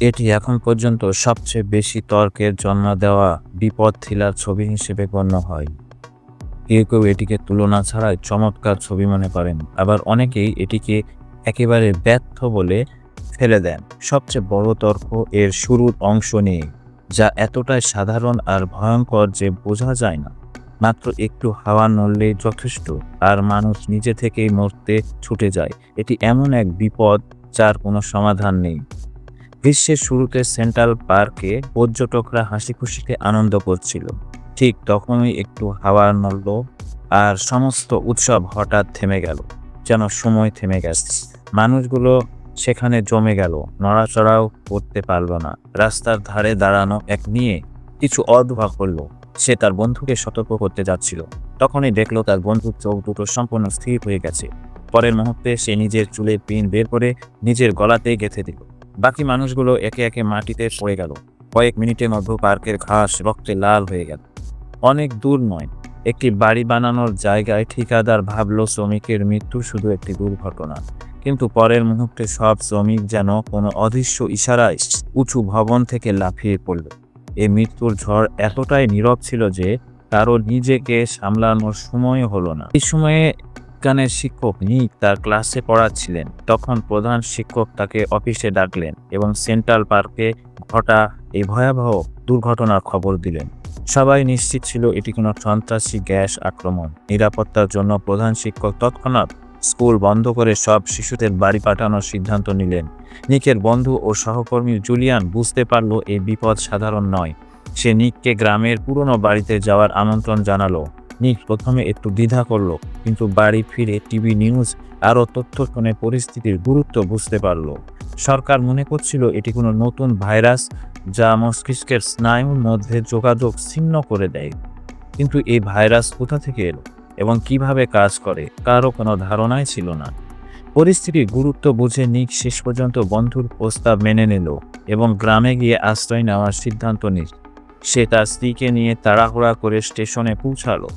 এটি এখন পর্যন্ত সবচেয়ে বেশি তর্কের জন্ম দেওয়া বিপদ থ্রিলার ছবি হিসেবে গণ্য হয়। কেউ কেউ এটিকে তুলনা ছাড়াই চমৎকার ছবি মনে করেন, আবার অনেকেই এটিকে একেবারে ব্যর্থ বলে ফেলে দেন। সবচেয়ে বড় তর্ক এর শুরুর অংশ নিয়ে, যা এতটাই সাধারণ আর ভয়ঙ্কর যে বোঝা যায় না। মাত্র একটু হাওয়া নড়লেই যথেষ্ট, আর মানুষ নিজে থেকেই মরতে ছুটে যায়। এটি এমন এক বিপদ যার কোনো সমাধান নেই। গ্রীষ্মের শুরুতে সেন্ট্রাল পার্কে পর্যটকরা হাসি খুশিতে আনন্দ করছিল। ঠিক তখনই একটু হাওয়া নড়ল আর সমস্ত উৎসব হঠাৎ থেমে গেল, যেন সময় থেমে গেছে। মানুষগুলো সেখানে জমে গেল, নড়াচড়াও করতে পারল না। রাস্তার ধারে দাঁড়ানো এক নিয়ে কিছু অদভা করল। সে তার বন্ধুকে সতর্ক করতে যাচ্ছিল। তখনই দেখল তার বন্ধুর চোখ দুটো সম্পূর্ণ স্থির হয়ে গেছে। পরের মুহূর্তে সে নিজের চুলের পিন বের করে নিজের গলাতেই গেঁথে দিল। বাকি মানুষগুলো একে একে মাটিতে পড়ে গেল। কয়েক মিনিটের মধ্যে পার্কের ঘাস রক্তে লাল হয়ে গেল। অনেক দূর নয়, একটি বাড়ি বানানোর জায়গায় ঠিকাদার ভাবলো শ্রমিকের মৃত্যু শুধু একটি দুর্ঘটনা। কিন্তু পরের মুহূর্তে সব শ্রমিক যেন কোনো অদৃশ্য ইশারায় উঁচু ভবন থেকে লাফিয়ে পড়ল। এই মৃত্যুর ঝড় এতটাই নীরব ছিল যে কারও নিজেকে সামলানোর সময় হলো না। এই সময়ে বিজ্ঞানের শিক্ষক নিক তার ক্লাসে পড়াচ্ছিলেন। তখন প্রধান শিক্ষক তাকে অফিসে ডাকলেন এবং সেন্ট্রাল পার্কে ঘটা এই ভয়াবহ দুর্ঘটনার খবর দিলেন। সবাই নিশ্চিত ছিল এটি কোনো সন্ত্রাসী গ্যাস আক্রমণ। নিরাপত্তার জন্য প্রধান শিক্ষক তৎক্ষণাৎ স্কুল বন্ধ করে সব শিশুদের বাড়ি পাঠানোর সিদ্ধান্ত নিলেন। নিকের বন্ধু ও সহকর্মী জুলিয়ান বুঝতে পারল এই বিপদ সাধারণ নয়। সে নিককে গ্রামের পুরনো বাড়িতে যাওয়ার আমন্ত্রণ জানালো। নিক প্রথমে একটু দ্বিধা করল, কিন্তু বাড়ি ফিরে টিভি নিউজ আরও তথ্য শুনে পরিস্থিতির গুরুত্ব বুঝতে পারল। সরকার মনে করছিল এটি কোনো নতুন ভাইরাস যা মস্তিষ্কের স্নায়ুর মধ্যে যোগাযোগ ছিন্ন করে দেয়। কিন্তু এই ভাইরাস কোথা থেকে এলো এবং কীভাবে কাজ করে কারও কোনো ধারণাই ছিল না। পরিস্থিতির গুরুত্ব বুঝে নিক শেষ পর্যন্ত বন্ধুর প্রস্তাব মেনে নিল এবং গ্রামে গিয়ে আশ্রয় নেওয়ার সিদ্ধান্ত নিল। সে তার স্ত্রীকে নিয়ে তাড়াহুড়া করে স্টেশনে পৌঁছালো।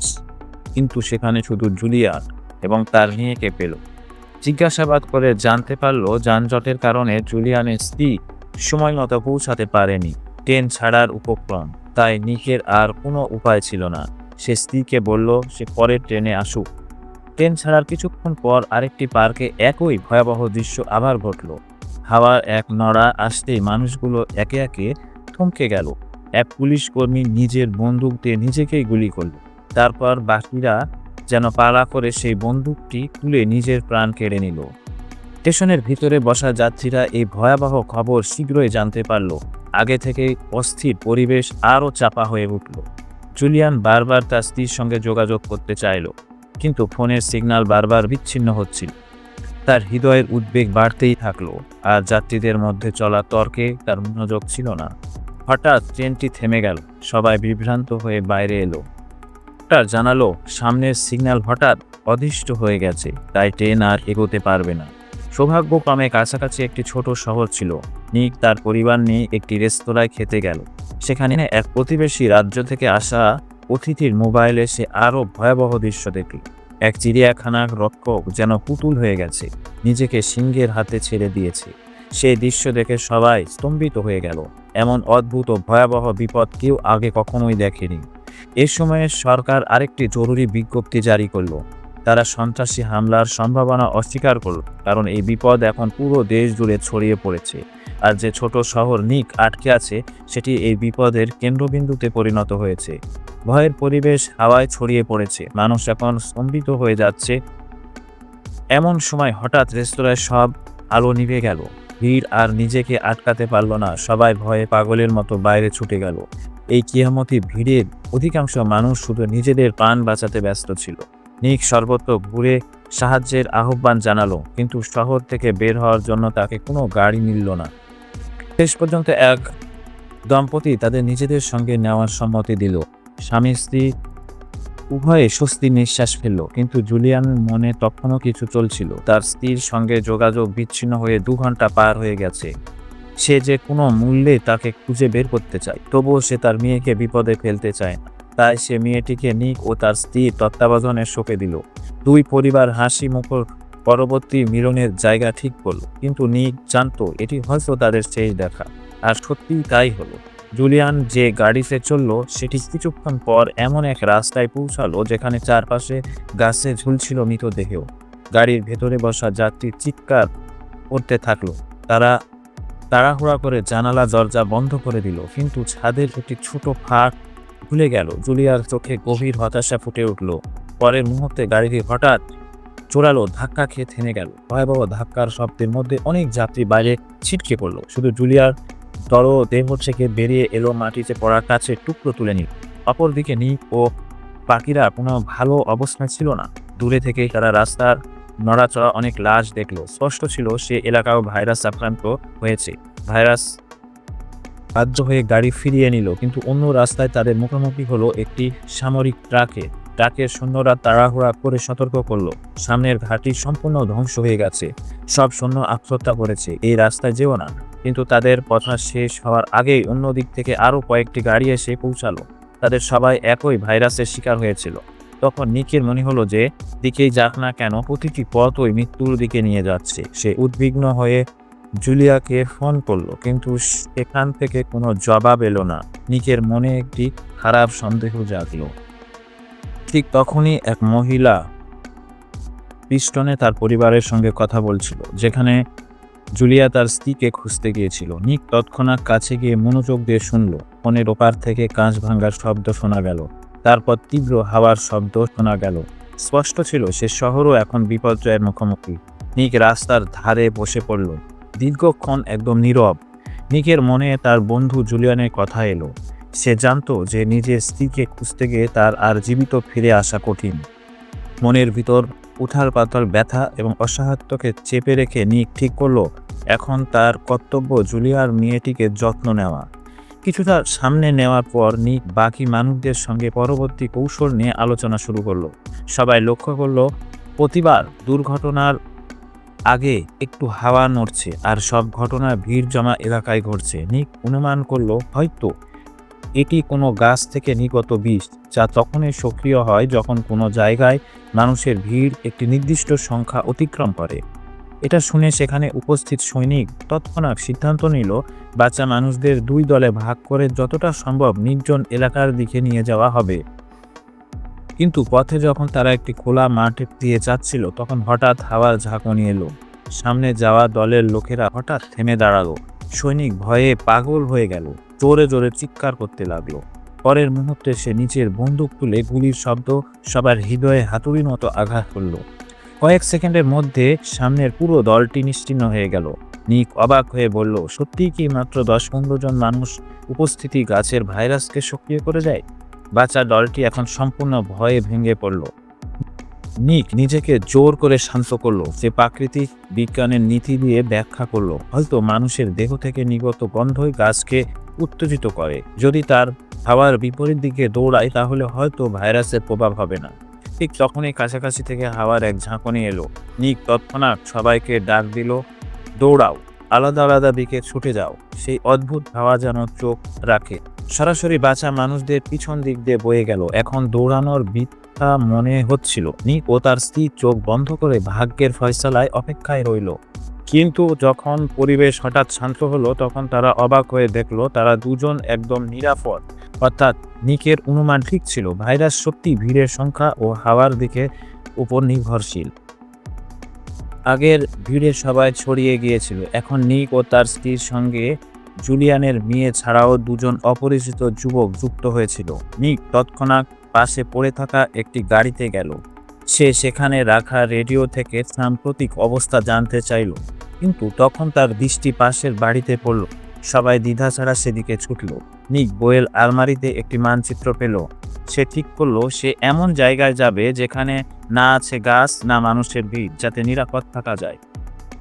কিন্তু সেখানে শুধু জুলিয়ান এবং তার মেয়েকে পেল। জিজ্ঞাসাবাদ করে জানতে পারল যানজটের কারণে জুলিয়ানের স্ত্রী সময় মতো পৌঁছাতে পারেনি। ট্রেন ছাড়ার উপক্রম, তাই নিকের আর কোনো উপায় ছিল না। সে স্ত্রীকে বলল, সে পরের ট্রেনে আসুক। ট্রেন ছাড়ার কিছুক্ষণ পর আরেকটি পার্কে একই ভয়াবহ দৃশ্য আবার ঘটল। হাওয়ার এক নড়া আসতেই মানুষগুলো একে একে থমকে গেল। এক পুলিশ কর্মী নিজের বন্দুক দিয়ে নিজেকেই গুলি করল। তারপর বাকিরা যেন পালা করে সেই বন্দুকটি তুলে নিজের প্রাণ কেড়ে নিল। স্টেশনের ভিতরে বসা যাত্রীরা এই ভয়াবহ খবর শীঘ্রই জানতে পারল। আগে থেকে অস্থির পরিবেশ আরও চাপা হয়ে উঠল। জুলিয়ান বারবার তার স্ত্রীর সঙ্গে যোগাযোগ করতে চাইল, কিন্তু ফোনের সিগন্যাল বারবার বিচ্ছিন্ন হচ্ছিল। তার হৃদয়ের উদ্বেগ বাড়তেই থাকল, আর যাত্রীদের মধ্যে চলা তর্কে তার মনোযোগ ছিল না। হঠাৎ ট্রেনটি থেমে গেল। সবাই বিভ্রান্ত হয়ে বাইরে এলো। তার জানালো, সামনের সিগন্যাল হঠাৎ অদৃষ্ট হয়ে গেছে, তাই ট্রেন আর এগোতে পারবে না। সৌভাগ্যক্রমে কাছাকাছি একটি ছোট শহর ছিল। নিক তার পরিবার নিয়ে একটি রেস্তোরাঁয় খেতে গেল। সেখানে এক প্রতিবেশী রাজ্য থেকে আসা অতিথির মোবাইলে সে আরও ভয়াবহ দৃশ্য দেখল। এক চিড়িয়াখানার রক্ষক যেন পুতুল হয়ে গেছে, নিজেকে সিংহের হাতে ছেড়ে দিয়েছে। সেই দৃশ্য দেখে সবাই স্তম্ভিত হয়ে গেল। এমন অদ্ভুত ও ভয়াবহ বিপদ কেউ আগে কখনোই দেখেনি। এ সময়ে সরকার আরেকটি জরুরি বিজ্ঞপ্তি জারি করল। তারা সন্ত্রাসী হামলার সম্ভাবনা অস্বীকার করল, কারণ এই বিপদ এখন পুরো দেশ জুড়ে ছড়িয়ে পড়েছে। আর যে ছোট শহর নিক আটকে আছে, সেটি এই বিপদের কেন্দ্রবিন্দুতে পরিণত হয়েছে। ভয়ের পরিবেশ হাওয়ায় ছড়িয়ে পড়েছে, মানুষ এখন স্তম্ভিত হয়ে যাচ্ছে। এমন সময় হঠাৎ রেস্তোরাঁয় সব আলো নিভে গেল। ভিড় আর নিজেকে আটকাতে পারল না। সবাই ভয়ে পাগলের মতো বাইরে ছুটে গেল। এই কিয়ামতি ভিড়ের অধিকাংশ মানুষ শুধু নিজেদের প্রাণ বাঁচাতে ব্যস্ত ছিল। নিক সর্বত্র ঘুরে সাহায্যের আহ্বান জানালো, কিন্তু শহর থেকে বের হওয়ার জন্য তাকে কোনো গাড়ি মিলল না। শেষ পর্যন্ত এক দম্পতি তাদের নিজেদের সঙ্গে নেওয়ার সম্মতি দিল। স্বামী, স্ত্রী উভয়ে স্বস্তি নিঃশ্বাস ফেলল, কিন্তু জুলিয়ানের মনে তখনও কিছু চলছিল। তার স্ত্রীর সঙ্গে যোগাযোগ বিচ্ছিন্ন হয়ে দু ঘণ্টা পার হয়ে গেছে। সে যে কোনো মূল্যে তাকে খুঁজে বের করতে চায়, তবুও সে তার মেয়েকে বিপদে ফেলতে চায় না। তাই সে মেয়েটিকে নিক ও তার স্ত্রীর তত্ত্বাবধানে শোকে দিল। দুই পরিবার হাসি মুখর পরবর্তী মিলনের জায়গা ঠিক করল, কিন্তু নিক জানতো এটি হয়তো তাদের শেষ দেখা। আর সত্যিই তাই হলো। জুলিয়ান যে গাড়িতে চলল, সেটি কিছুক্ষণ পর এমন এক রাস্তায় পৌঁছালো যেখানে চারপাশে গাছে ঝুলছিল মৃতদেহেও গাড়ির ভেতরে বসা যাত্রী চিৎকার করতে থাকল। তারা তাড়াহুড়া করে জানালা, দরজা বন্ধ করে দিল, কিন্তু ছাদের একটি ছোট ফাঁক ভুলে গেল। জুলিয়ার চোখে গভীর হতাশা ফুটে উঠল। পরের মুহূর্তে গাড়িটি হঠাৎ চোরালো ধাক্কা খেয়ে থেমে গেল। ভয়াবহ ধাক্কার শব্দের মধ্যে অনেক যাত্রী বাইরে ছিটকে পড়ল। শুধু জুলিয়ার দর দেহ থেকে বেরিয়ে এলো মাটিতে পড়ার কাছে টুকরো তুলে নিল। অপরদিকে নিক ও পাখিরা কোনো ভালো অবস্থায় ছিল না। দূরে থেকে তারা রাস্তার নড়াচড়া অনেক লাশ দেখল। স্পষ্ট ছিল সে এলাকাও ভাইরাস আক্রান্ত হয়েছে। ভাইরাস বাধ্য হয়ে গাড়ি ফিরিয়ে নিল, কিন্তু অন্য রাস্তায় তাদের মুখোমুখি হলো একটি সামরিক ট্রাকে। ট্রাকের সৈন্যরা তাড়াহুড়া করে সতর্ক করল। সামনের ঘাটি সম্পূর্ণ ধ্বংস হয়ে গেছে। সব সৈন্য আত্মহত্যা করেছে। এই রাস্তায় যেও না। কিন্তু তাদের কথা শেষ হওয়ার আগেই অন্য দিক থেকে আরও কয়েকটি গাড়ি এসে পৌঁছালো। তাদের সবাই একই ভাইরাসের শিকার হয়েছিল। তখন নিকের মনে হলো যে, দিকেই যাক না কেন, প্রতিটি পথই মৃত্যুর দিকে নিয়ে যাচ্ছে। সে উদ্বিগ্ন হয়ে জুলিয়াকে ফোন করল, কিন্তু সেখান থেকে কোনো জবাব এলো না। নিকের মনে একটি খারাপ সন্দেহ জাগলো। ঠিক তখনই এক মহিলা পিস্টনে তার পরিবারের সঙ্গে কথা বলছিল, যেখানে জুলিয়া তার স্ত্রীকে খুঁজতে গিয়েছিল। নিক তৎক্ষণাৎ কাছে গিয়ে মনোযোগ দিয়ে শুনল। ফোনের ওপার থেকে কাঁচ ভাঙার শব্দ শোনা গেল। তারপর তীব্র হাওয়ার শব্দ শোনা গেল। স্পষ্ট ছিল, সে শহরও এখন বিপর্যয়ের মুখোমুখি। নিক রাস্তার ধারে বসে পড়ল। দীর্ঘক্ষণ একদম নীরব। নিকের মনে তার বন্ধু জুলিয়ানের কথা এলো। সে জানতো যে নিজের স্ত্রীকে খুঁজতে গিয়ে তার আর জীবিত ফিরে আসা কঠিন। মনের ভিতর উঠার পাতার ব্যথা এবং অসহায়ত্বকে চেপে রেখে নিক ঠিক করল এখন তার কর্তব্য জুলিয়ার মেয়েটিকে যত্ন নেওয়া। কিছুটা সামনে নেওয়ার পর নিক বাকি মানুষদের সঙ্গে পরবর্তী কৌশল নিয়ে আলোচনা শুরু করল। সবাই লক্ষ্য করল, প্রতিবার দুর্ঘটনার আগে একটু হাওয়া নড়ছে আর সব ঘটনা ভিড় জমা এলাকায় ঘটছে। নিক অনুমান করল, হয়তো এটি কোনো গাছ থেকে নিগত বিষ যা তখনই সক্রিয় হয় যখন কোনো জায়গায় মানুষের ভিড় একটি নির্দিষ্ট সংখ্যা অতিক্রম করে। এটা শুনে সেখানে উপস্থিত সৈনিক তৎক্ষণাৎ সিদ্ধান্ত নিল, বাচ্চা মানুষদের দুই দলে ভাগ করে যতটা সম্ভব নির্জন এলাকার দিকে নিয়ে যাওয়া হবে। কিন্তু পথে যখন তারা একটি খোলা মাঠ দিয়ে যাচ্ছিল, তখন হঠাৎ হাওয়ার ঝাঁকুনি এলো। সামনে যাওয়া দলের লোকেরা হঠাৎ থেমে দাঁড়াল। সৈনিক ভয়ে পাগল হয়ে গেল। জোরে জোরে চিৎকার করতে লাগল। পরের মুহূর্তে সে নিচের বন্দুক তুলে গুলির শব্দ সবার হৃদয়ে হাতুড়ির মতো আঘাত করল। কয়েক সেকেন্ডের মধ্যে সামনের পুরো দলটি নিশ্চিন্ন হয়ে গেল। নিক অবাক হয়ে বলল, সত্যিই কি মাত্র দশ পনেরো জন মানুষ উপস্থিতি গাছের ভাইরাসকে সক্রিয় করে দেয়? বাচ্চা দলটি এখন সম্পূর্ণ ভয়ে ভেঙে পড়ল। নিক নিজেকে জোর করে শান্ত করল যে প্রাকৃতিক বিজ্ঞানের নীতি দিয়ে ব্যাখ্যা করল, হয়তো মানুষের দেহ থেকে নিগত গন্ধই গাছকে উত্তেজিত করে। যদি তার হাওয়ার বিপরীত দিকে দৌড়ায়, তাহলে হয়তো ভাইরাসের প্রভাব হবে না। ঠিক তখনই কাছাকাছি থেকে হাওয়ার এক ঝাঁকুনি এলো। নিক তৎক্ষণাৎ সবাইকে ডাক দিল, দৌড়াও, আলাদা আলাদা দিকে ছুটে যাও। সেই অদ্ভুত হাওয়া যেন চোখ রাখে। সরাসরি বাঁচা মানুষদের পিছন দিক দিয়ে বয়ে গেল। এখন দৌড়ানোর মিথ্যা মনে হচ্ছিল। নিক ও তার স্ত্রী চোখ বন্ধ করে ভাগ্যের ফয়সালায় অপেক্ষায় রইল। কিন্তু যখন পরিবেশ হঠাৎ শান্ত হলো, তখন তারা অবাক হয়ে দেখল, তারা দুজন একদম নিরাপদ। অর্থাৎ নিকের অনুমান ঠিক ছিল, ভাইরাস সত্যি ভিড়ের সংখ্যা ও হাওয়ার দিকে উপর নির্ভরশীল। আগের ভিড়ে সবাই ছড়িয়ে গিয়েছিল। এখন নিক ও তার স্ত্রীর সঙ্গে জুলিয়ানের মেয়ে ছাড়াও দুজন অপরিচিত যুবক যুক্ত হয়েছিল। নিক তৎক্ষণাৎ পাশে পড়ে থাকা একটি গাড়িতে গেল। সে সেখানে রাখা রেডিও থেকে সাম্প্রতিক অবস্থা জানতে চাইল, কিন্তু তখন তার দৃষ্টি পাশের বাড়িতে পড়ল। সবাই দ্বিধা ছাড়া সেদিকে ছুটল। নিক বইয়ের আলমারিতে একটি মানচিত্র পেল। সে ঠিক করল, সে এমন জায়গায় যাবে যেখানে না আছে গাছ, না মানুষের ভিড়, যাতে নিরাপদ থাকা যায়।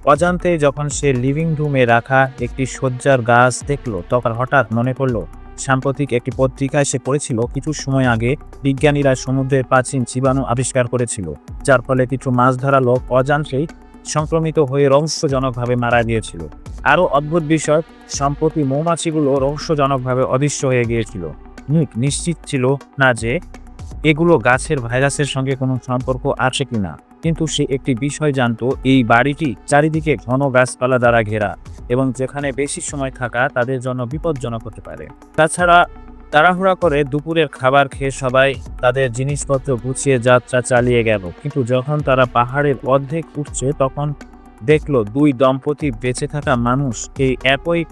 অজান্তে যখন সে লিভিং রুমে রাখা একটি শয্যার গাছ দেখল, তখন হঠাৎ মনে পড়ল, সাম্প্রতিক একটি পত্রিকায় সে পড়েছিল, কিছু সময় আগে বিজ্ঞানীরা সমুদ্রের প্রাচীন জীবাণু আবিষ্কার করেছিল, যার ফলে কিছু মাছ ধরা লোক অজান্তেই সংক্রমিত হয়ে রহস্যজনকভাবে মারা গিয়েছিল। আরও অদ্ভুত বিষয়, সম্প্রতি মৌমাছিগুলো রহস্যজনকভাবে অদৃশ্য হয়ে গিয়েছিল। নিক নিশ্চিত ছিল না যে এগুলো গাছের ভাইরাসের সঙ্গে কোনো সম্পর্ক আছে কিনা কিন্তু সে একটি বিষয় জানত, এই বাড়িটি চারিদিকে ঘন গাছপালা দ্বারা ঘেরা এবং যেখানে বেশি সময় থাকা তাদের জন্য বিপজ্জনক হতে পারে। তাছাড়া তাড়াহুড়া করে দুপুরের খাবার খেয়ে সবাই তাদের জিনিসপত্র গুছিয়ে যাত্রা চালিয়ে গেল, কিন্তু যখন তারা পাহাড়ের অর্ধেক উঠছে তখন দেখল দুই দম্পতি বেঁচে থাকা মানুষ এই একই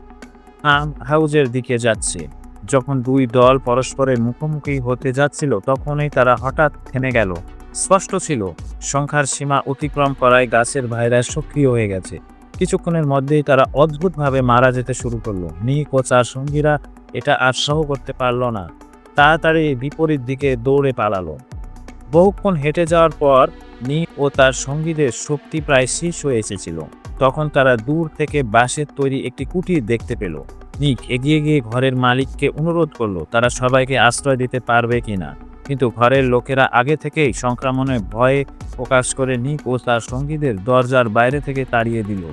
ফার্ম হাউজের দিকে যাচ্ছে। যখন দুই দল পরস্পরের মুখোমুখি হতে যাচ্ছিল, তখনই তারা হঠাৎ থেমে গেল। স্পষ্ট ছিল, সংখ্যার সীমা অতিক্রম করায় গাছের ভাইরাস সক্রিয় হয়ে গেছে। কিছুক্ষণের মধ্যেই তারা অদ্ভুতভাবে মারা যেতে শুরু করল। নিক ও সঙ্গীরা এটা আর সহ করতে পারল না। তাড়াতাড়ি বিপরীত দিকে দৌড়ে পালালো। বহুক্ষণ হেঁটে যাওয়ার পর নিক ও তার সঙ্গীদের শক্তি প্রায় শেষ হয়ে এসেছিল। তখন তারা দূর থেকে বাঁশের তৈরি একটি কুটির দেখতে পেল। নিক এগিয়ে গিয়ে ঘরের মালিককে অনুরোধ করল, তারা সবাইকে আশ্রয় দিতে পারবে কিনা? কিন্তু ঘরের লোকেরা আগে থেকেই সংক্রমণের ভয়ে প্রকাশ করে নিক ও তার সঙ্গীদের দরজার বাইরে থেকে তাড়িয়ে দিল।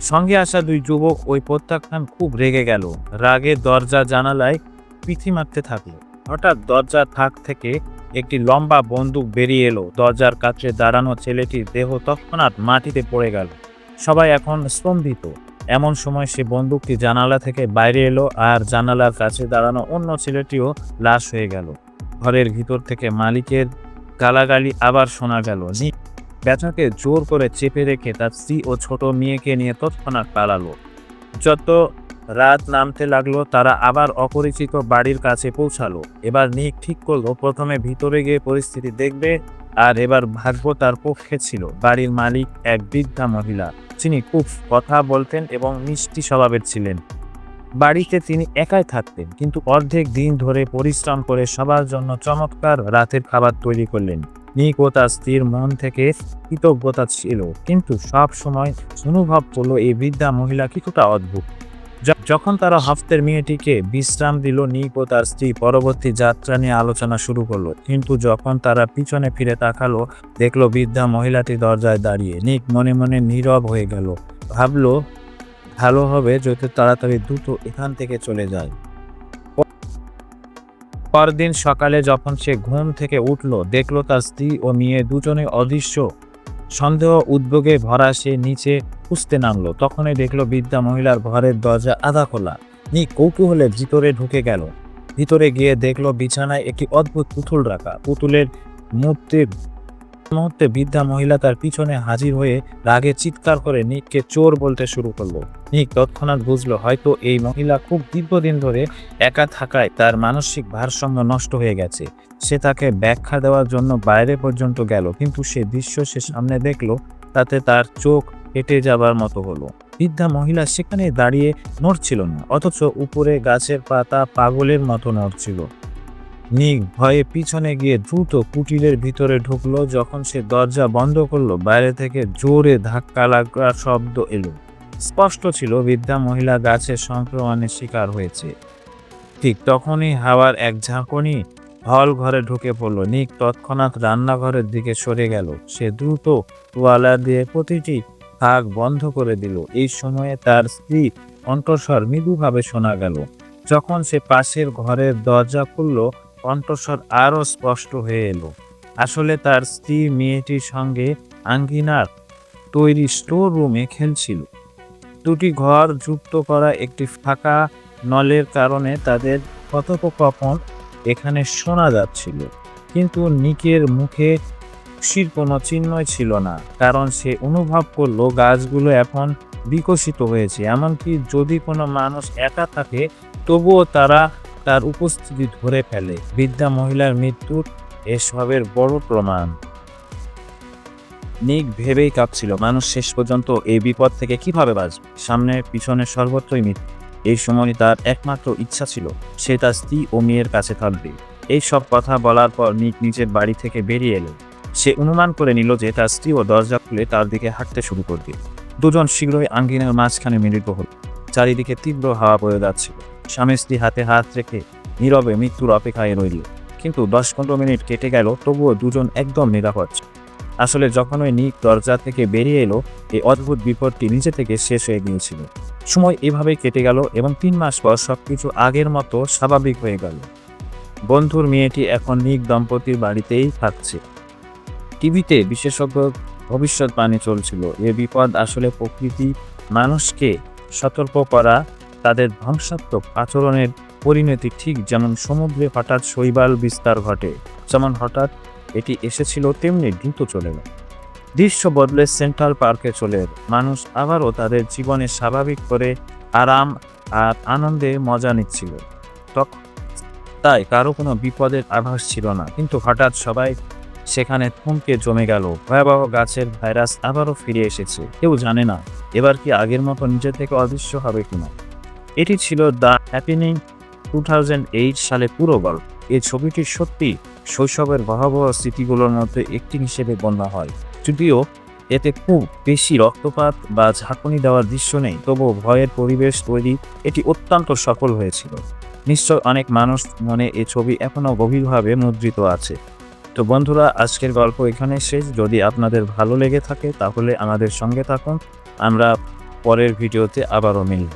সঙ্গে আসা দুই যুবক ওই প্রত্যাখ্যান খুব রেগে গেল। রাগে দরজা জানালায় পিথি মারতে থাকল। হঠাৎ দরজার থাক থেকে একটি লম্বা বন্দুক বেরিয়ে এলো। দরজার কাছে দাঁড়ানো ছেলেটির দেহ তৎক্ষণাৎ মাটিতে পড়ে গেল। সবাই এখন স্তম্ভিত। এমন সময় সে বন্দুকটি জানালা থেকে বাইরে এলো আর জানালার কাছে দাঁড়ানো অন্য ছেলেটিও লাশ হয়ে গেল। ঘরের ভিতর থেকে মালিকের গালাগালি আবার শোনা গেল। ব্যথাকে জোর করে চেপে রেখে তার স্ত্রী ও ছোট মেয়েকে নিয়ে তৎক্ষণাৎ পালালো। যত রাত নামতে লাগল, তারা আবার অপরিচিত বাড়ির কাছে পৌঁছালো। এবার নিক ঠিক করল, প্রথমে ভিতরে গিয়ে পরিস্থিতি দেখবে, আর এবার ভাগ্য তার পক্ষে ছিল। বাড়ির মালিক এক বৃদ্ধা মহিলা তিনি খুব কথা বলতেন এবং মিষ্টি স্বভাবের ছিলেন। বাড়িতে তিনি একাই থাকতেন, কিন্তু অর্ধেক দিন ধরে পরিশ্রম করে সবার জন্য চমৎকার রাতের খাবার তৈরি করলেন। নিক ও তার স্ত্রীর মন থেকে কৃতজ্ঞতা ছিল, কিন্তু সব সময় অনুভব করল এই বৃদ্ধা মহিলা কিছুটা অদ্ভুত। যখন তারা হফতের মেয়েটিকে বিশ্রাম দিল নিক ও তার স্ত্রী পরবর্তী যাত্রা নিয়ে আলোচনা শুরু করল। কিন্তু যখন তারা পিছনে ফিরে তাকালো, দেখল বৃদ্ধা মহিলাটি দরজায় দাঁড়িয়ে। নিক মনে মনে নীরব হয়ে গেল। ভাবলো, ভালো হবে যদি তাড়াতাড়ি দ্রুত এখান থেকে চলে যায়। পরদিন সকালে যখন সে ঘুম থেকে উঠল, দেখল তার স্ত্রী ও মেয়ে দুজনে অদৃশ্য। সন্দেহ উদ্বেগে ভরা সে নিচে খুঁজতে নামলো। তখনই দেখল বৃদ্ধা মহিলার ঘরের দরজা আধা খোলা। নি কৌতূহলে ভিতরে ঢুকে গেল। ভিতরে গিয়ে দেখল বিছানায় একটি অদ্ভুত পুতুল রাখা। পুতুলের মূর্তির মুহূর্তে বৃদ্ধা মহিলা তার পিছনে হাজির হয়ে রাগে চিৎকার করে নিককে চোর বলতে শুরু করল। নিক তৎক্ষণাৎ বুঝলো হয়তো এই মহিলা খুব দীর্ঘদিন ধরে একা থাকায় তার মানসিক ভারসাম্য নষ্ট হয়ে গেছে। সে তাকে ব্যাখ্যা দেওয়ার জন্য বাইরে পর্যন্ত গেল, কিন্তু সে দৃশ্য সে সামনে দেখল, তাতে তার চোখ কেটে যাবার মতো হলো। বৃদ্ধা মহিলা সেখানে দাঁড়িয়ে নড়ছিল না, অথচ উপরে গাছের পাতা পাগলের মতো নড়ছিল। নিক ভয়ে পিছনে গিয়ে দ্রুত কুটিরের ভিতরে ঢুকলো যখন সে দরজা বন্ধ করল, বাইরে থেকে জোরে ধাক্কা লাগার শব্দ এলো। স্পষ্ট ছিল বৃদ্ধা মহিলা গাছের সংক্রমণের শিকার হয়েছে। ঠিক তখনই হাওয়ার এক ঝাঁকুনি হল ঘরে ঢুকে পড়ল। নিক তৎক্ষণাৎ রান্নাঘরের দিকে সরে গেল। সে দ্রুত তোয়ালা দিয়ে প্রতিটি ভাগ বন্ধ করে দিল। এই সময়ে তার স্ত্রী কণ্ঠস্বর মৃদুভাবে শোনা গেল। যখন সে পাশের ঘরের দরজা খুলল কণ্ঠস্বর আরও স্পষ্ট হয়ে এলো। আসলে তার স্ত্রী মেয়েটির সঙ্গে আঙ্গিনার তৈরি স্টোর রুমে খেলছিল। দুটি ঘর যুক্ত করা একটি ফাঁকা নলের কারণে তাদের কথোপকথন এখানে শোনা যাচ্ছিল। কিন্তু নিকের মুখে খুশির কোনো চিহ্নই ছিল না, কারণ সে অনুভব করল গাছগুলো এখন বিকশিত হয়েছে। এমনকি যদি কোনো মানুষ একা থাকে, তবুও তারা তার উপস্থিতি ধরে ফেলে। বৃদ্ধা মহিলার মৃত্যুর এসবের বড় প্রমাণ। নিক ভেবেই কাঁপছিল, মানুষ শেষ পর্যন্ত এই বিপদ থেকে কীভাবে বাঁচবে? সামনে পিছনে সর্বত্রই মৃত্যু। এই সময় তার একমাত্র ইচ্ছা ছিল, সে তার স্ত্রী ও মেয়ের কাছে থাকবে। এই সব কথা বলার পর নিক নিজের বাড়ি থেকে বেরিয়ে এলো। সে অনুমান করে নিল যে তার স্ত্রী ও দরজা খুলে তার দিকে হাঁটতে শুরু করবে। দুজন শীঘ্রই আঙ্গিনের মাঝখানে মিলিত হল। চারিদিকে তীব্র হাওয়া বয়ে যাচ্ছিল। স্বামী স্ত্রী হাতে হাত রেখে নীরবে মৃত্যুর অপেক্ষায় রইল। কিন্তু দশ পনেরো মিনিট কেটে গেল, তবুও দুজন একদম নিরাপদ। আসলে যখন ওই নিক দরজা থেকে বেরিয়ে এলো এই অদ্ভুত বিপদটি নিজে থেকে শেষ হয়ে গিয়েছিল। সময় এভাবেই কেটে গেল এবং তিন মাস পর সবকিছু আগের মতো স্বাভাবিক হয়ে গেল। বন্ধুর মেয়েটি এখন নিক দম্পতির বাড়িতেই থাকছে। টিভিতে বিশেষজ্ঞ ভবিষ্যৎ ভবিষ্যৎবাণী চলছিল, এ বিপদ আসলে প্রকৃতি মানুষকে সতর্ক করা তাদের ধ্বংসাত্মক আচরণের পরিণতি ঠিক যেমন সমুদ্রে হঠাৎ শৈবাল বিস্তার ঘটে, যেমন হঠাৎ এটি এসেছিল তেমনি দ্রুত চলে গেল দৃশ্য বদলে সেন্ট্রাল পার্কে চলে মানুষ আবারও তাদের জীবনে স্বাভাবিক করে আরাম আর আনন্দে মজা নিচ্ছিল। তখন তাই কারও কোনো বিপদের আভাস ছিল না, কিন্তু হঠাৎ সবাই সেখানে থমকে জমে গেল। ভয়াবহ গাছের ভাইরাস আবারও ফিরে এসেছে। কেউ জানে না, এবার কি আগের মতো নিজে থেকে অদৃশ্য হবে কিনা। এটি ছিল দ্য হ্যাপিনিং টু সালে পুরো গল্প। এই ছবিটি সত্যি শৈশবের ভয়াবহ স্মৃতিগুলোর মধ্যে একটি হিসেবে গণ্য হয়। যদিও এতে খুব বেশি রক্তপাত বা ঝাঁকুনি দেওয়ার দৃশ্য নেই, তবুও ভয়ের পরিবেশ তৈরি এটি অত্যন্ত সফল হয়েছিল। নিশ্চয় অনেক মানুষ মনে এই ছবি এখনও গভীরভাবে মুদ্রিত আছে। তো বন্ধুরা, আজকের গল্প এখানে শেষ। যদি আপনাদের ভালো লেগে থাকে, তাহলে আমাদের সঙ্গে থাকুন। আমরা পরের ভিডিওতে আবারও মিলব।